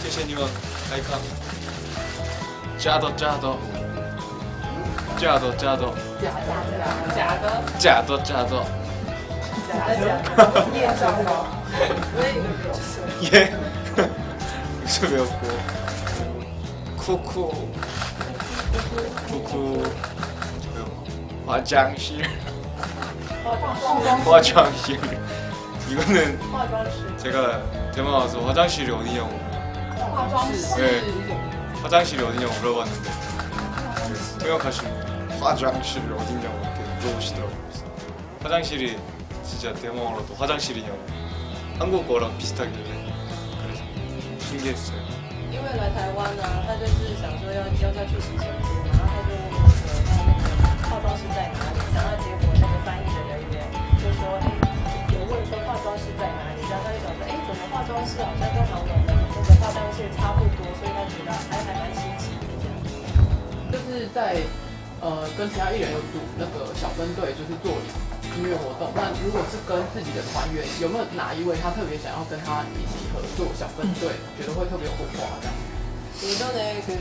谢谢你们来看，假的假的，假的假的，假的假的，假的假的，假的假的，夜上高，耶，是没有哭，哭哭，哭哭，化妆师，化妆师。 이거는 化妆师， 제가 대만 와서 화장실이 어디냐고 化妆师 네. 화장실이 어디냐고 물어봤는데 통역하시는 분이 화장실이 어디냐고 이렇게 물어보시더라고요 그래서 화장실이 진짜 대만어로도 화장실이냐고 한국어랑 비슷하길래 그래서 신기했어요 因为来台湾呢、他就是想说要要再去洗手间， 怎么化妆室好像跟韩文的那个化妆室差不多，所以他觉得还还蛮新奇的这样。就是在呃跟其他艺人有组那个小分队，就是做音乐活动。那如果是跟自己的团员，有没有哪一位他特别想要跟他一起合作小分队，觉得会特别有火花这样？ 예전에 그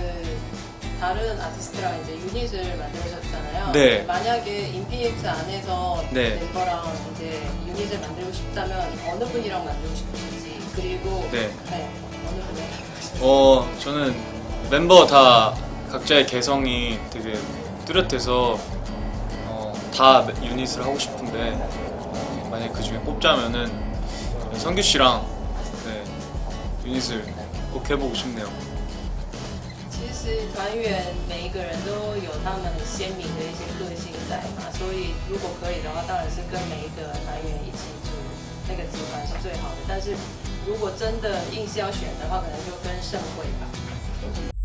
다른 아티스트랑 이제 유닛을 만들으셨잖아요. 네. 만약에 인피니트 안에서 네. 멤버랑 이제 유닛을 만들고 싶다면 어느 분이랑 만들고 싶으신지 그리고 네. 네, 어느 분이랑 어 저는 멤버 다 각자의 개성이 되게 뚜렷해서 어, 다 유닛을 하고 싶은데 만약 그 중에 꼽자면은 성규 씨랑 네, 유닛을 꼭 해보고 싶네요. 其实团员每一个人都有他们很鲜明的一些个性在嘛，所以如果可以的话，当然是跟每一个团员一起组 那个集团是最好的。但是如果真的硬是要选的话，可能就跟盛会吧。